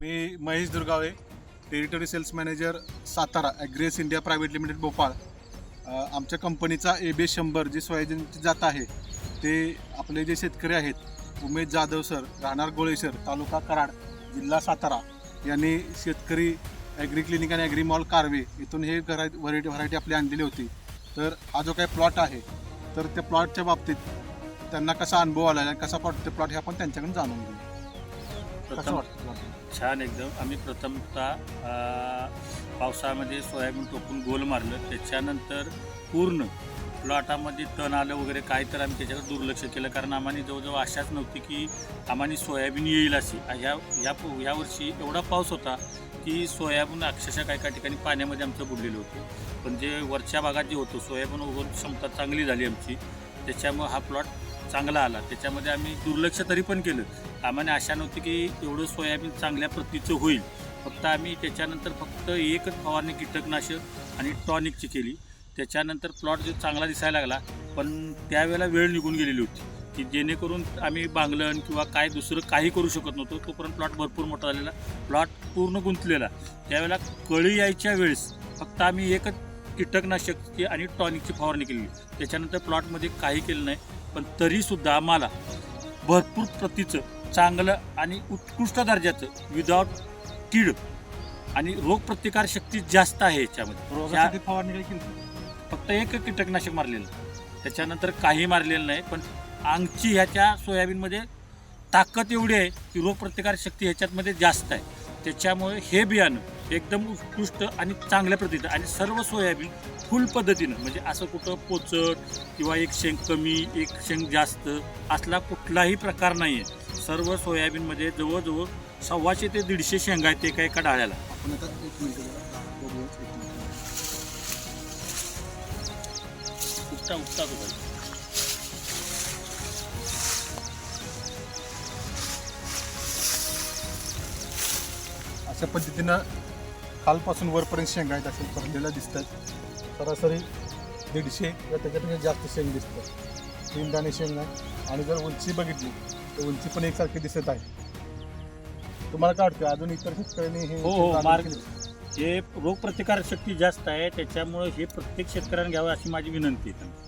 मी Mahesh Durgave territory sales manager Satara Agres India private limited Bhopal. आमच्या कंपनीचा A B शंभर जी सोयाबीनची जात आहे ते आपले जे शेतकरी आहेत उमेश जाधव सर राहणार गोळेसर तालुका कराड जिल्हा सातारा. यांनी शेतकरी ॲग्री क्लिनिक आणि ॲग्री मॉल कारवे इथून हे व्हरायटी व्हरायटी आपली आणलेली होती. तर हा जो काही प्लॉट आहे तर त्या प्लॉटच्या बाबतीत त्यांना कसा अनुभव आला आणि कसा प्लॉट ते प्लॉट हे आपण त्यांच्याकडून जाणून घेऊ. कसं प्रथम वाटतं? छान एकदम. आम्ही प्रथमतः अ, पावसाळ्यामध्ये सोयाबीन टोकून गोल मारलं. त्याच्यानंतर पूर्ण प्लॉटामध्ये तण आलं वगैरे काय तर आम्ही त्याच्याकडे दुर्लक्ष केलं. कारण आम्हाला जवळजवळ आशाच नव्हती की आम्हाला सोयाबीन येईल अशी. ह्या ह्या ह्या वर्षी एवढा पाऊस होता की सोयाबीन अक्षरशः काही काही ठिकाणी पाण्यामध्ये आमचं बुडलेलं होतं. पण जे वरच्या भागात जे होतं सोयाबीन उगवून क्षमता चांगली झाली आमची. त्याच्यामुळं हा प्लॉट चांगला आला. त्याच्यामध्ये आम्ही दुर्लक्ष तरी पण केलं. आम्हाला आशा नव्हती की एवढं सोयाबीन चांगल्या प्रतीचं होईल. फक्त आम्ही त्याच्यानंतर फक्त एकच फवारणी कीटकनाशक आणि टॉनिकची केली. त्याच्यानंतर प्लॉट जो चांगला दिसायला लागला पण त्यावेळेला वेळ निघून गेलेली होती. की जेणेकरून आम्ही बांगलन किंवा काय दुसरं काही करू शकत नव्हतो. तोपर्यंत प्लॉट भरपूर मोठा झालेला. प्लॉट पूर्ण गुंतलेला. त्यावेळेला कळी यायच्या वेळेस फक्त आम्ही एकच कीटकनाशकची आणि टॉनिकची फवारणी केली. त्याच्यानंतर प्लॉटमध्ये काही केलं नाही. पण तरीसुद्धा आम्हाला भरपूर प्रतीचं चांगलं आणि उत्कृष्ट दर्जाचं विदाउट कीड आणि रोगप्रतिकार शक्ती जास्त आहे याच्यामध्ये. फवारणी फक्त एक कीटकनाशक मारलेलं. त्याच्यानंतर काही मारलेलं नाही पण आमची ह्याच्या सोयाबीनमध्ये ताकद एवढी आहे की रोगप्रतिकार शक्ती ह्याच्यातमध्ये जास्त आहे. त्याच्यामुळे हे बियाणं एकदम उत्कृष्ट आणि चांगल्या प्रतीचं आणि सर्व सोयाबीन फुल पद्धतीनं म्हणजे असं कुठं पोचट किंवा एक शेंग कमी एक शेंग जास्त असला कुठलाही प्रकार नाही आहे सर्व सोयाबीनमध्ये जवळजवळ सव्वाशे ते दीडशे शेंगा आहेत एका एका डाळ्याला. आपण आता एक मिनिट तो पाहिजे अशा पद्धतीनं खालपासून वरपर्यंत शेंगा आहेत असे भरलेल्या दिसतात सरासरी दीडशे किंवा त्याच्यापेक्षा जास्त शेंग दिसतात. तीन दाणे शेंग आहे आणि जर उंची बघितली तर उंची पण एकसारखी दिसत आहे. तुम्हाला काय वाटतं? अजून इतर शेतकऱ्यांनी हे हो, हो, मार्ग- केली? हे रोगप्रतिकार शक्ती जास्त आहे त्याच्यामुळे हे प्रत्येक शेतकऱ्याने घ्यावं अशी माझी विनंती आहे.